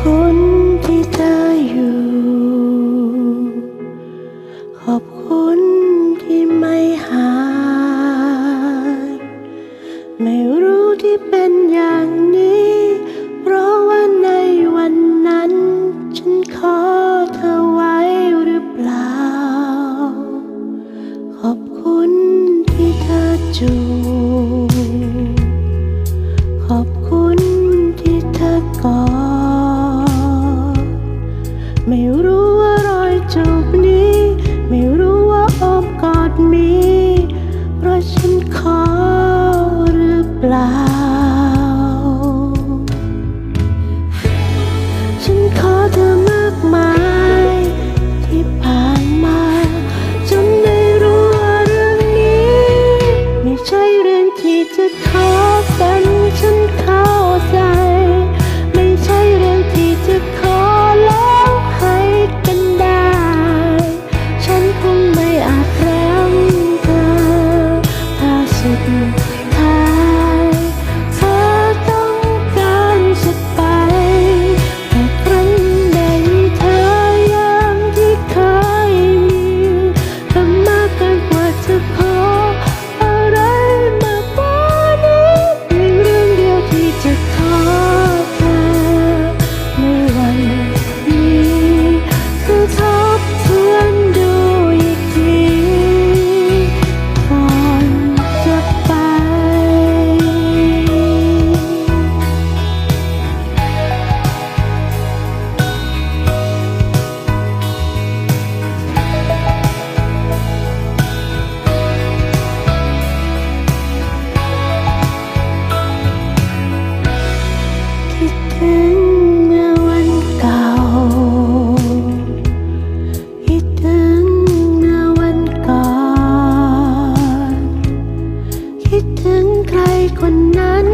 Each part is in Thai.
คุณที่เธออยู่ ขอบคุณที่ไม่หาย ไม่รู้ที่เป็นอย่างนี้ เพราะว่าในวันนั้น ฉันขอเธอไว้หรือเปล่า ขอบคุณที่เธอจูขอบคุณที่เธอกอด ไม่รู้ว่ารอยจูบนี้ ไม่รู้ว่าอมกอดมี เพราะฉันขอหรือเปล่า ฉันขอเธอมากมายที่ผ่านมาจนได้รู้ว่าเรื่องนี้ ไม่ใช่เรื่องที่จะข้ ถึงเมื่อวันเก่า คิดถึงเมื่อวันก่อน คิดถึงใครคนนั้น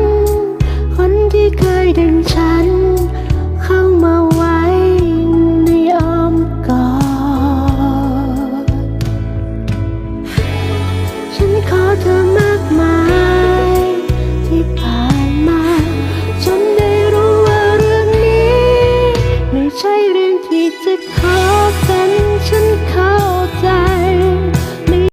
คนที่เคยดึง จะขอเป็นฉันขอ